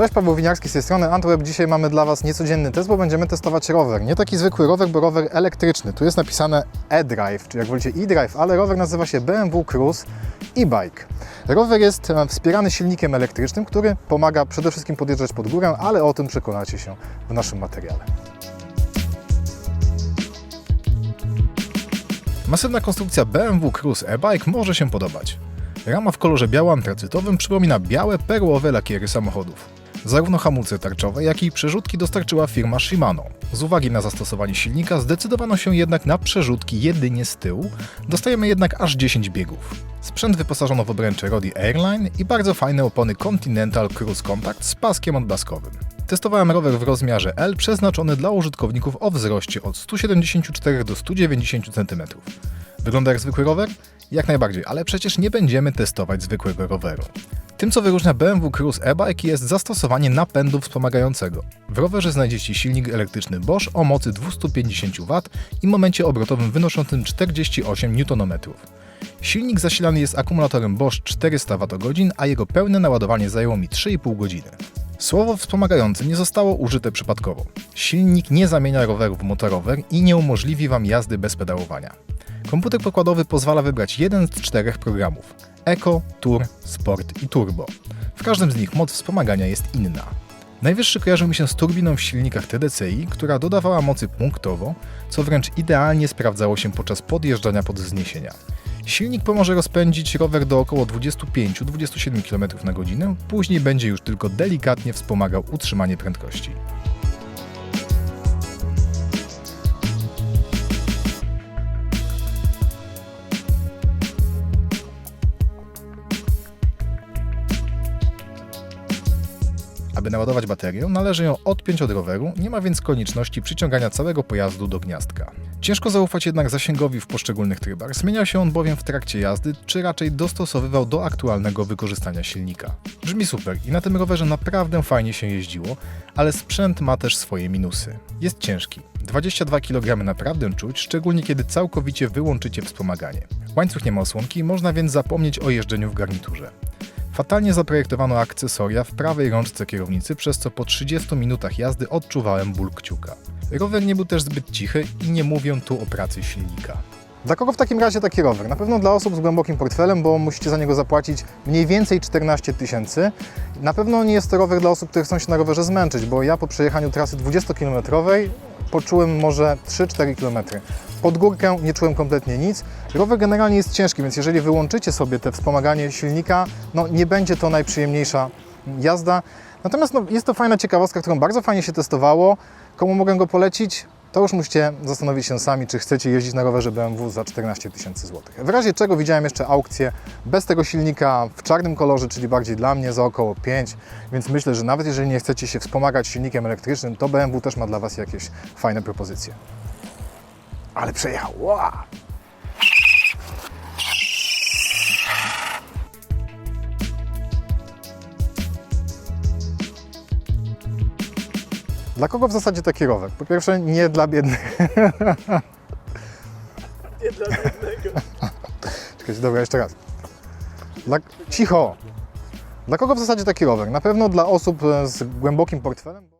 Cześć, Paweł Winiarski z tej strony Antweb. Dzisiaj mamy dla Was niecodzienny test, bo będziemy testować rower. Nie taki zwykły rower, bo rower elektryczny. Tu jest napisane e-drive, czy jak wolicie e-drive, ale rower nazywa się BMW Cruise e-bike. Rower jest e, wspierany silnikiem elektrycznym, który pomaga przede wszystkim podjeżdżać pod górę, ale o tym przekonacie się w naszym materiale. Masywna konstrukcja BMW Cruise e-bike może się podobać. Rama w kolorze biało-antracytowym przypomina białe, perłowe lakiery samochodów. Zarówno hamulce tarczowe, jak i przerzutki dostarczyła firma Shimano. Z uwagi na zastosowanie silnika zdecydowano się jednak na przerzutki jedynie z tyłu, dostajemy jednak aż 10 biegów. Sprzęt wyposażono w obręcze Rodi Airline i bardzo fajne opony Continental Cruise Contact z paskiem odblaskowym. Testowałem rower w rozmiarze L przeznaczony dla użytkowników o wzroście od 174 do 190 cm. Wygląda jak zwykły rower? Jak najbardziej, ale przecież nie będziemy testować zwykłego roweru. Tym, co wyróżnia BMW Cruise e-bike jest zastosowanie napędu wspomagającego. W rowerze znajdziecie silnik elektryczny Bosch o mocy 250 W i momencie obrotowym wynoszącym 48 Nm. Silnik zasilany jest akumulatorem Bosch 400 Wh, a jego pełne naładowanie zajęło mi 3,5 godziny. Słowo wspomagający nie zostało użyte przypadkowo. Silnik nie zamienia rowerów w motorower i nie umożliwi Wam jazdy bez pedałowania. Komputer pokładowy pozwala wybrać jeden z czterech programów: Eco, Tour, Sport i Turbo. W każdym z nich moc wspomagania jest inna. Najwyższy kojarzył mi się z turbiną w silnikach TDCi, która dodawała mocy punktowo, co wręcz idealnie sprawdzało się podczas podjeżdżania pod wzniesienia. Silnik pomoże rozpędzić rower do około 25-27 km na godzinę, później będzie już tylko delikatnie wspomagał utrzymanie prędkości. Aby naładować baterię, należy ją odpiąć od roweru, nie ma więc konieczności przyciągania całego pojazdu do gniazdka. Ciężko zaufać jednak zasięgowi w poszczególnych trybach, zmieniał się on bowiem w trakcie jazdy, czy raczej dostosowywał do aktualnego wykorzystania silnika. Brzmi super i na tym rowerze naprawdę fajnie się jeździło, ale sprzęt ma też swoje minusy. Jest ciężki. 22 kg naprawdę czuć, szczególnie kiedy całkowicie wyłączycie wspomaganie. Łańcuch nie ma osłonki, można więc zapomnieć o jeżdżeniu w garniturze. Fatalnie zaprojektowano akcesoria w prawej rączce kierownicy, przez co po 30 minutach jazdy odczuwałem ból kciuka. Rower nie był też zbyt cichy i nie mówię tu o pracy silnika. Dla kogo w takim razie taki rower? Na pewno dla osób z głębokim portfelem, bo musicie za niego zapłacić mniej więcej 14 tysięcy. Na pewno nie jest to rower dla osób, które chcą się na rowerze zmęczyć, bo ja po przejechaniu trasy 20-kilometrowej poczułem może 3-4 km. Pod górkę nie czułem kompletnie nic. Rower generalnie jest ciężki, więc jeżeli wyłączycie sobie te wspomaganie silnika, no nie będzie to najprzyjemniejsza jazda. Natomiast no, jest to fajna ciekawostka, którą bardzo fajnie się testowało. Komu mogę go polecić? To już musicie zastanowić się sami, czy chcecie jeździć na rowerze BMW za 14 tysięcy złotych. W razie czego widziałem jeszcze aukcję bez tego silnika w czarnym kolorze, czyli bardziej dla mnie za około 5, więc myślę, że nawet jeżeli nie chcecie się wspomagać silnikiem elektrycznym, to BMW też ma dla Was jakieś fajne propozycje. Ale przejechał! Wow! Dla kogo w zasadzie taki rower? Po pierwsze, nie dla biednych. Nie dla jednego. Czekajcie, dobra, jeszcze raz. Dla... Cicho! Dla kogo w zasadzie taki rower? Na pewno dla osób z głębokim portfelem.